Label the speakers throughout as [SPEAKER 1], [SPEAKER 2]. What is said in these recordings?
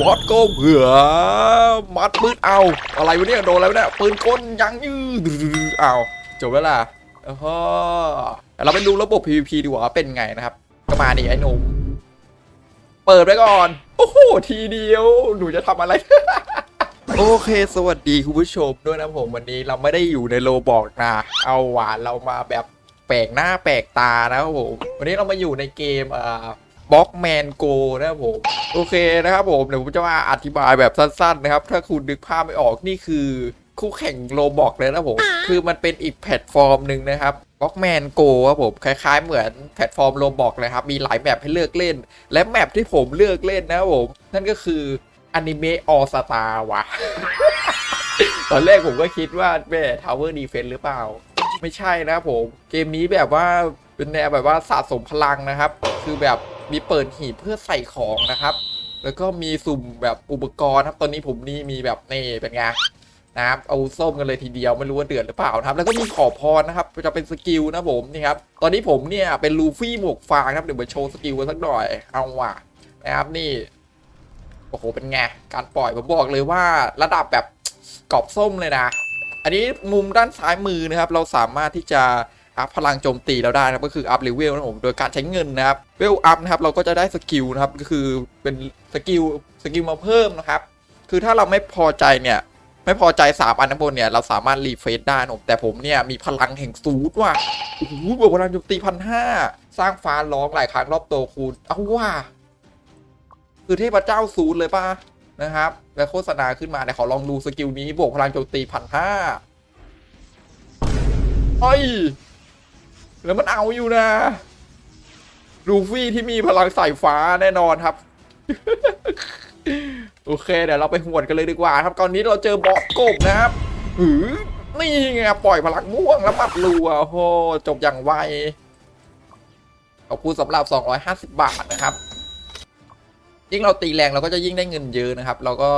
[SPEAKER 1] บอสโก้เผื่อ มัดปืนเอา อะไรวะเนี่ยโดนอะไรวะเนี่ยปืนกลยังยืดเอาจบแล้วล่ะเออเราไปดูระบบ PVP ดีกว่าว่าเป็นไงนะครับ ก็มาดิไอ้หนุ่มเปิดไว้ก่อน โอ้โห ทีเดียว หนูจะทำอะไร โอเค สวัสดีคุณผู้ชมด้วยนะผมวันนี้เราไม่ได้อยู่ในโลบอกนะ เอาหวานเรามาแบบแปลกหน้าแปลกตานะครับผม วันนี้เรามาอยู่ในเกมอ่า บล็อกแมนโกนะครับผมโอเคนะครับผมเดี๋ยวผมจะมาอธิบายแบบสั้นๆนะครับ ถ้าคุณนึกภาพไม่ออกนี่คือ คู่แข่งโลบอกเลยนะผม คือมันเป็นอีกแพลตฟอร์มหนึ่งนะครับบล็อกแมนโกครับผมคล้ายๆ เหมือนแพลตฟอร์มโลบอกเลยครับ มีหลายแมปให้เลือกเล่น และแมปที่ผมเลือกเล่นนะครับผมนั่นก็คืออนิเมะออสตาว่ะตอนแรกผมก็คิดว่าแม่ทาวเวอร์ดีเฟนหรือเปล่า ไม่ใช่นะครับผม เกมนี้แบบว่าเป็นแนวแบบว่าสะสมพลังนะครับ คือแบบ มีเปิดหีบเพื่อใส่ของนะครับ แล้วก็มีสุ่มแบบอุปกรณ์ครับตอนนี้ผมนี่มีแบบนี่เป็นไงนะครับเอาส้มกันเลยทีเดียวไม่รู้ว่าเดือดหรือเปล่านะครับ แล้วก็มีขอพรนะครับจะเป็นสกิลนะผมนี่ครับตอนนี้ผมเนี่ยเป็นลูฟี่หมวกฟางครับเดี๋ยวมาโชว์สกิลกันสักหน่อยเอาว่ะนะครับนี่โอ้โหเป็นไงการปล่อยผมบอกเลยว่าระดับแบบกรอบส้มเลยนะ อันนี้มุมด้านซ้ายมือนะครับ เราสามารถที่จะ อัพพลังโจมตีเราได้นะครับก็คืออัพเลเวลนะผมโดยการใช้เงินนะครับเวลอัพนะครับเราก็จะได้สกิลนะครับก็คือเป็นสกิลสกิลมาเพิ่มนะครับคือถ้าเราไม่พอใจเนี่ยไม่พอใจสามอันข้างบนเนี่ยเราสามารถรีเฟซได้นะผมแต่ผมเนี่ยมีพลังแห่งซูดว่ะโอ้โหบวกพลังโจมตีพันห้าสร้างฟ้าร้องหลายครั้งรอบตัวคูณเอาว่า คือเทพเจ้าศูนย์เลยป่ะนะครับแล้วโฆษณาขึ้นมาเดี๋ยวขอลองดูสกิลนี้บวกพลังโจมตีพันห้าเฮ้ย แล้วมันเอาอยู่นะ ลูฟี่ที่มีพลังสายฟ้าแน่นอนครับ โอเคเดี๋ยวเราไปหวดกันเลยดีกว่า ครับตอนนี้เราเจอบอสกบนะครับหือนี่ไงปล่อยพลังม่วงแล้วปัดรัวโอ้โหจบอย่างไวขอบคุณสำหรับ 250 บาทนะครับ ยิ่งเราตีแรงเราก็จะยิ่งได้เงินเยอะนะครับ เราก็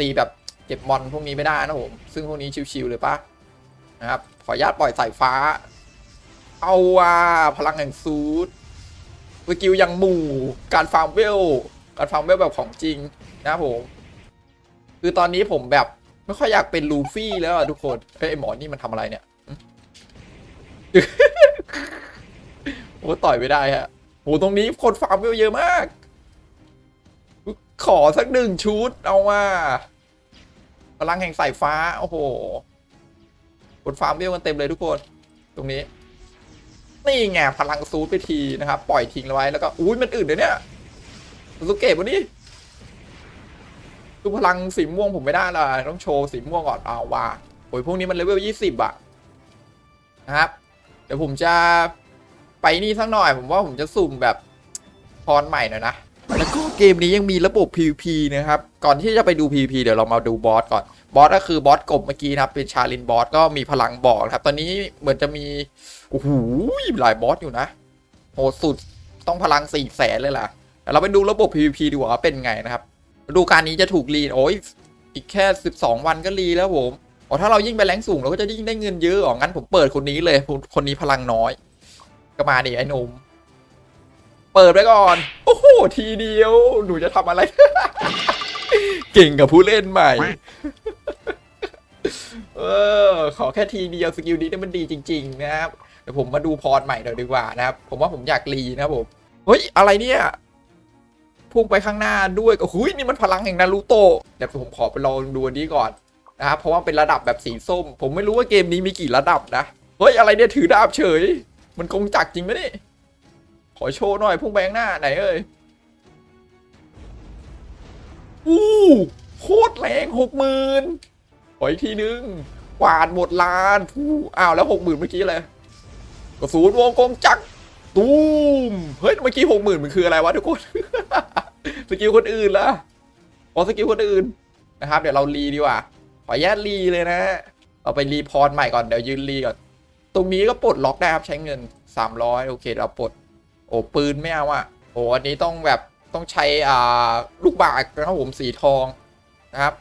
[SPEAKER 1] ตีแบบเก็บมอนพวกนี้ไม่ได้นะผม ซึ่งพวกนี้ชิวๆเลยปะนะครับ ขออนุญาตปล่อยสายฟ้า เอาว่าพลังแห่งซูดสกิลยังหมู่การฟาร์มเวลการฟาร์มเวลแบบของจริงนะผม คือตอนนี้ผมแบบไม่ค่อยอยากเป็นลูฟี่แล้วอะทุกคนเอ้ยไอหมอนี่มันทำอะไรเนี่ยโอ้ต่อยไม่ได้ฮะโหตรงนี้คนฟาร์มเวลเยอะมาก ขอสักหนึ่งชุดเอาว่าพลังแห่งสายฟ้า โอ้โหกดฟาร์มเวลกันเต็มเลยทุกคน ตรงนี้ นี่ไงพลังซูดไปทีนะครับ ปล่อยทิ้งไว้แล้วก็อุ้ยมันอื่นเลยวนี้สุเกะวันนี้คือพลังสีม่วงผมไม่ได้ละต้องโชว์สีม่วงก่อนเอาว่าโอ้ยพวกนี้มันเลเวลยี่สิบอะนะครับ เดี๋ยวผมจะไปนี่สักหน่อย ผมว่าผมจะสุ่มแบบพรใหม่หน่อยนะ แล้วก็เกมนี้ยังมีระบบ PVP นะครับ ก่อนที่จะไปดู PVP เดี๋ยวเรามาดูบอสก่อน บอสก็คือบอสกบเมื่อกี้นะครับ เป็นชาลินบอสก็มีพลังบอกนะครับ ตอนนี้เหมือนจะมี โอ้โห หลายบอสอยู่นะ โหสุด ต้องพลังสี่แสนเลยล่ะแต่เราไปดูระบบ PVP ดีกว่าเป็นไงนะครับ ดูการนี้จะถูกรีโอ้ย อีกแค่ 12 วันก็รีแล้วผม อ๋อ ถ้าเรายิ่งไปแรงสูงเราก็จะยิ่งได้เงินเยอะ อ๋อ งั้นผมเปิดคนนี้เลย คนนี้พลังน้อย ก็มาดิไอ้หนุ่ม เปิดไว้ก่อน โอ้โห ทีเดียว หนูจะทำอะไร เก่งกับผู้เล่นใหม่ เออ ขอแค่ทีเดียวสกิลนี้เนี่ยมันดีจริง ๆ นะครับ เดี๋ยวผมมาดูพรใหม่หน่อยดีกว่านะครับ ผมว่าผมอยากรีนะครับผม เฮ้ย อะไรเนี่ยพุ่งไปข้างหน้าด้วยก็หุยนี่มันพลังแห่งนารูโตะเดี๋ยวผมขอไปลองดูอันนี้ก่อนนะครับเพราะว่าเป็นระดับแบบสีส้ม ผมไม่รู้ว่าเกมนี้มีกี่ระดับนะ เฮ้ย อะไรเนี่ยถือดาบเฉย มันคงจักจริงไหมนี่ ขอโชว์หน่อยพุ่งไปข้างหน้าไหนเอ้ยอู้โคตรแรงหกหมื่นขออีกทีนึงกวาดหมดลานผู้อ้าวแล้วหกหมื่นเมื่อกี้เลยกระสุนวงกลงจักตูมเฮ้ยเมื่อกี้หกหมื่นมันคืออะไรวะทุกคน สกิลคนอื่นละอ๋อสกิลคนอื่นนะครับ เดี๋ยวเรารีดีกว่า ขออนุญาตรีเลยนะเราไปรีพอร์ตใหม่ก่อนเดี๋ยวยืนรีก่อน ตรงนี้ก็ปลดล็อกได้ครับใช้เงิน 300 โอเคเราปลด โอ้ปืนไม่เอาอะโอ้อันนี้ต้องแบบต้องใช้อ่าลูกบาศก์นะครับผมสีทองนะครับ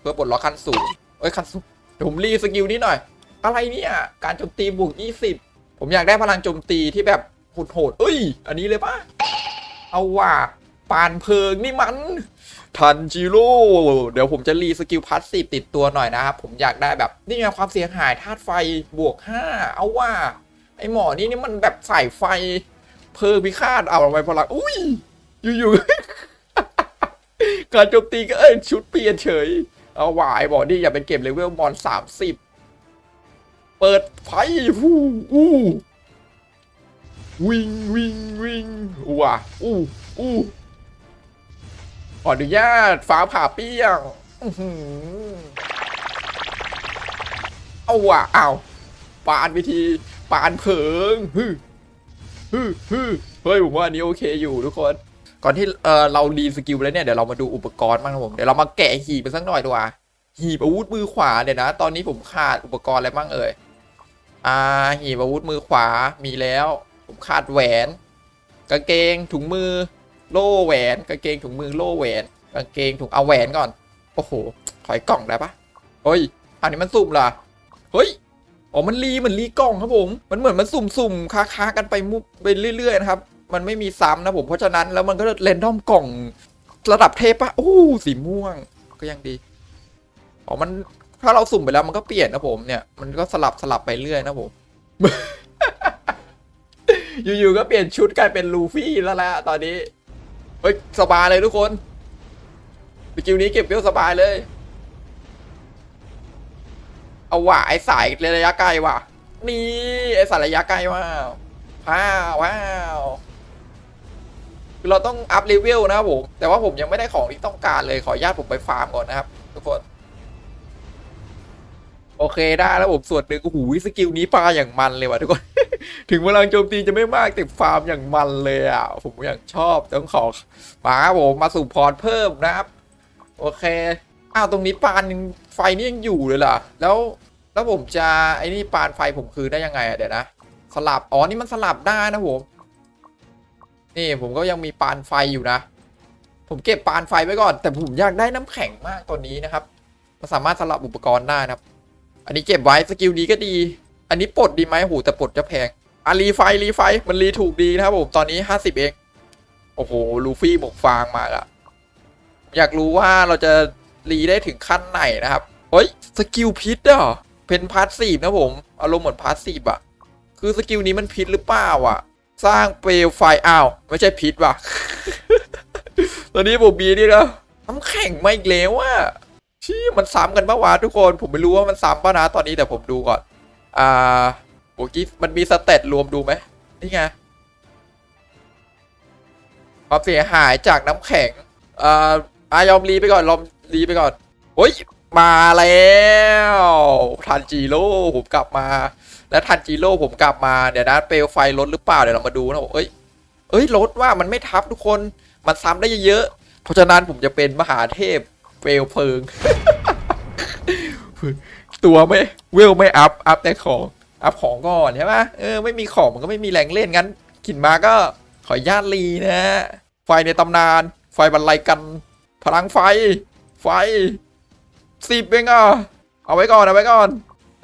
[SPEAKER 1] เพื่อปลดล็อกขั้นสูงเอ้ยขั้นสูงเดี๋ยวผมรีสกิลนี้หน่อย อะไรเนี่ยการโจมตีบวก20 ผมอยากได้พลังโจมตีที่แบบโหดๆเอ้ย อันนี้เลยปะเอาว่าปานเพลิงนี่มัน ทันจิโร่เดี๋ยวผมจะรีสกิลพาสซีฟติดตัวหน่อยนะครับ ผมอยากได้แบบ นี่ไงความเสียหายธาตุไฟบวก 5 เอาว่า ไอหมอนี่นี่มันแบบใส่ไฟ เพิ่มพิฆาตเอาไปพลังอุ้ย อยู่ๆ การโจมตีก็เอ้ยชุดเปลี่ยนเฉย เอาหวายบอกนี่อย่าเป็นเก็บเลเวลมอนสามสิบเปิดไฟฟูอู้วิ่งวิ่งวิ่งอู้ว่ะอู้อู้ขออนุญาตฟ้าผ่าเปี้ยงอื้อหือเอาว่ะเอาปานวิธีปานเผิงฮึ ฮึฮึเฮ้ยผมว่าอันนี้โอเคอยู่ทุกคน ก่อนที่เออเรารีสกิลแล้วเนี่ยเดี๋ยวเรามาดูอุปกรณ์บ้างครับผมเดี๋ยวเรามาแกะหีบไปสักหน่อยดีกว่าหีบอาวุธมือขวาเดี๋ยวนะ ตอนนี้ผมขาดอุปกรณ์อะไรบ้างเอ่ยอ่าหีบอาวุธมือขวามีแล้ว ผมขาดแหวน กางเกงถุงมือ โล่แหวนกางเกงถุงมือโล่แหวน กางเกงถุงเอาแหวนก่อนโอ้โหถอยกล่องได้ปะเฮ้ยอันนี้มันสุ่มเหรอเฮ้ย อ๋อ มันรีเหมือนรีกล่องครับผม มันเหมือนมันสุ่มๆค้าๆกันไปมุกไปเรื่อยๆนะครับ มันไม่มีซ้ำนะผม เพราะฉะนั้นแล้วมันก็เรนดอมกล่องระดับเทพปะโอ้สีม่วง ก็ยังดี อ๋อ มันถ้าเราสุ่มไปแล้วมันก็เปลี่ยนนะผมเนี่ย มันก็สลับสลับไปเรื่อยนะผม อยู่ๆก็เปลี่ยนชุดกลายเป็นลูฟี่แล้วแหละตอนนี้ เฮ้ยสบายเลยทุกคนสกิลนี้เก็บเวลสบายเลย เอาว่ะไอสายระยะไกลว่ะ นี่ไอสายระยะไกลว่ะว้าวว้าวคือเราต้องอัพเลเวลนะครับผมแต่ว่าผมยังไม่ได้ของที่ต้องการเลยขออนุญาตผมไปฟาร์มก่อนนะครับ ทุกคน โอเคได้แล้วผมส่วนหนึ่งโอ้โหสกิลนี้ปลาอย่างมันเลยว่ะทุกคน ถึงพลังโจมตีจะไม่มากแต่ฟาร์มอย่างมันเลยอะผมอย่างชอบต้องขอมาผมมาสู่พรเพิ่มนะครับ โอเค อ้าวตรงนี้ปานยังไฟนี่ยังอยู่เลยเหรอแล้วแล้วผมจะไอ้นี่ปานไฟผมคืนได้ยังไงอะเดี๋ยวนะสลับอ๋อนี่มันสลับได้นะผมนี่ผมก็ยังมีปานไฟอยู่นะ ผมเก็บปานไฟไว้ก่อน แต่ผมอยากได้น้ำแข็งมากตัวนี้นะครับมันสามารถสลับอุปกรณ์ได้นะครับ อันนี้เก็บไว้สกิลนี้ก็ดี อันนี้ปลดดีไหมโหแต่ปลดจะแพงอะรีไฟรีไฟมันรีถูกดีนะครับผมตอนนี้50เองโอ้โหลูฟี่บกฟางมาละอยากรู้ว่าเราจะ รีได้ถึงขั้นไหนนะครับ เฮ้ย สกิลพิษอะเป็นพาสซีฟนะผม อารมณ์เหมือนพาสซีฟอะคือสกิลนี้มันพิษหรือเปล่าอะสร้างเปลวไฟอ้าว ไม่ใช่พิษว่ะ ตอนนี้ผมมีนี่นะน้ำแข็งไมาอีกแล้วอะชี่มันซ้ำกันปะวะทุกคน ผมไม่รู้ว่ามันซ้ำปะนะตอนนี้แต่ผมดูก่อน อ่าโอกี้มันมีสเตตรวมดูไหมนี่ไงความเสียหายจากน้ำแข็งอ่าอายอมรีไปก่อนลอม รีไปก่อนโอ้ยมาแล้วทันจิโร่ผมกลับมา แล้วทันจิโร่ผมกลับมาเดี๋ยวนะเปลวไฟลดหรือเปล่าเดี๋ยวเรามาดูนะเอ้ยเอ้ยลดว่ามันไม่ทับทุกคนมันซ้ำได้เยอะๆเพราะฉะนั้นผมจะเป็นมหาเทพเปลวเพลิง ตัวไม่เวลไม่อัพอัพแต่ของอัพของก่อนใช่ไหมเออไม่มีของมันก็ไม่มีแรงเล่นงั้นขินมาก็ขอญาตรีนะฮะไฟในตำนาน ไฟบรรลัยกัน พลังไฟ ไฟสิบเองอะเอาไว้ก่อนเอาไว้ก่อน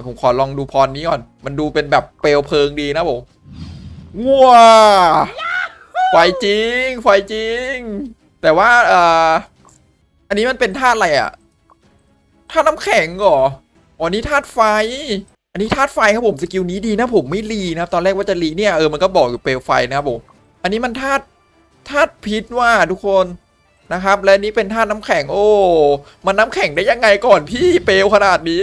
[SPEAKER 1] ผมขอลองดูพรนี้ก่อน มันดูเป็นแบบเปลวเพลิงดีนะผมว้าไฟจริง ไฟจริง แต่ว่าเอ่ออันนี้มันเป็นธาตุอะไรอะธาตุน้ำแข็งเหรออ๋อนี่ธาตุไฟ อันนี้ธาตุไฟครับผมสกิลนี้ดีนะผมไม่รีนะครับตอนแรกว่าจะรีเนี่ยเออมันก็บอกอยู่เปลวไฟนะครับผมอันนี้มันธาตุธาตุพิษว่าทุกคน นะครับ และนี่เป็นท่าน้ำแข็งโอ้ มันน้ำแข็งได้ยังไงก่อนพี่เปลวขนาดนี้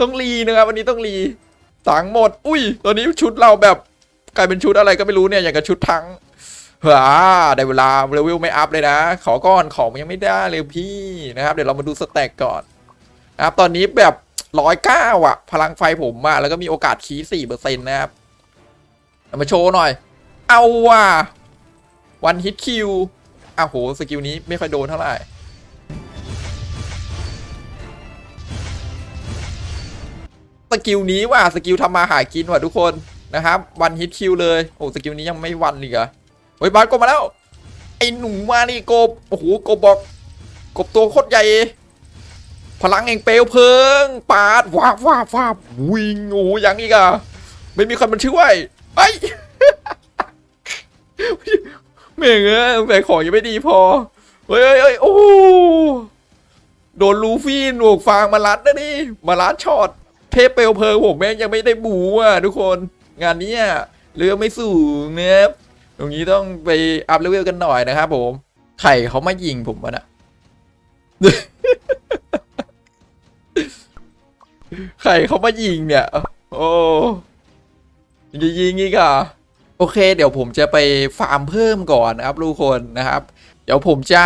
[SPEAKER 1] ต้องรีนะครับวันนี้ต้องรีสังหมด อุ้ยตอนนี้ชุดเราแบบกลายเป็นชุดอะไรก็ไม่รู้เนี่ยอย่างกับชุดทั้งเฮ้อได้เวลาเลเวลไม่อัพเลยนะ ขอก้อนของยังไม่ได้เลยพี่นะครับ เดี๋ยวเรามาดูสแต็กก่อนนะครับ ตอนนี้แบบร้อยเก้าอะพลังไฟผมอะแล้วก็มีโอกาสคีสี่เปอร์เซ็นต์นะครับมาโชว์หน่อย เอาว่ะวันฮิตคิว อ้าวโหสกิลนี้ไม่ค่อยโดนเท่าไหร่สกิลนี้ว่ะสกิลทำมาหากินว่ะทุกคนนะครับวันฮิตคิวเลยโอ้สกิลนี้ยังไม่วันอีกเหรอเฮ้ยบาสกบมาแล้วไอ้หนูมมานี่กบโอ้โหกบบอกกบตัวโคตรใหญ่พลังแห่งเปลวเพลิงปาดว้าบวาบวาวิ่งโอ้ยังอีกอะไม่มีคนมันช่วยไอ้ ยเม่งเอ้ยแบกของยังไม่ดีพอ เฮ้ยเฮ้ยเฮ้ยโอ้โหโดนลูฟี่หนวกฟางมาลัดนะนี่มาลัดช็อต เทพเปลวเพลิงผมแม่งยังไม่ได้บูอะทุกคน งานนี้เรือไม่สูงนะครับตรงนี้ต้องไปอัพเลเวลกันหน่อยนะครับผม ไข่เขามายิงผมวะนะไข่เขามายิงเนี่ย โอ้จะยิงอีกอะ เค เดี๋ยวผมจะไปฟาร์มเพิ่มก่อนนะครับทุกคนนะครับ เดี๋ยวผมจะ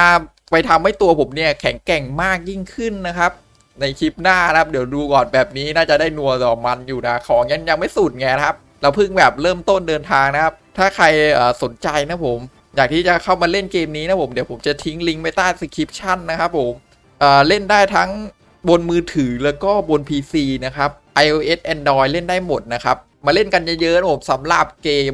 [SPEAKER 1] ไปทำให้ตัวผมเนี่ยแข็งแกร่งมากยิ่งขึ้นนะครับ ในคลิปหน้านะครับ เดี๋ยวดูก่อนแบบนี้น่าจะได้นัวต่อมันอยู่นะของยังยังไม่สุดไงนะครับ เราเพิ่งแบบเริ่มต้นเดินทางนะครับ ถ้าใครสนใจนะผมอยากที่จะเข้ามาเล่นเกมนี้นะผมเดี๋ยวผมจะทิ้งลิงก์ไว้ใต้สคริปชั่นนะครับผมเเล่นได้ทั้งบนมือถือแล้วก็บน PC นะครับ iOS Android เล่นได้หมดนะครับ มาเล่นกันเยอะๆนะผมสำหรับเกม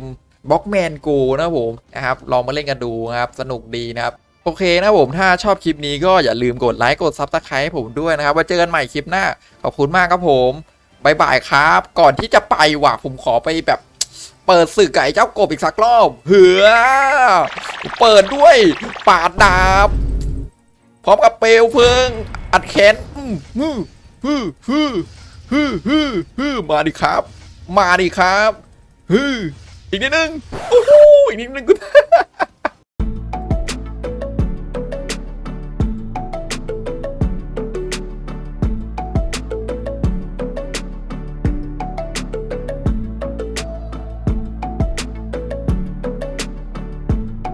[SPEAKER 1] บล็อกแมนโกนะผมนะครับลองมาเล่นกันดูนะครับสนุกดีนะครับโอเคนะผมถ้าชอบคลิปนี้ก็อย่าลืมกดไลค์กดซับสไครต์ให้ผมด้วยนะครับไว้เจอกันใหม่คลิปหน้า ขอบคุณมากครับผมบายบายครับ ก่อนที่จะไปว่ะผมขอไปแบบเปิดศึกกับไอ้เจ้ากบอีกสักรอบเหือเปิดด้วยปาดดาบ พร้อมกับเปลวเพลิง อัดแขนฮือฮือฮือฮือฮือฮือมาดิครับ มาดิครับฮือ อีกนิดนึงโอ้โหอีกนิดนึงกู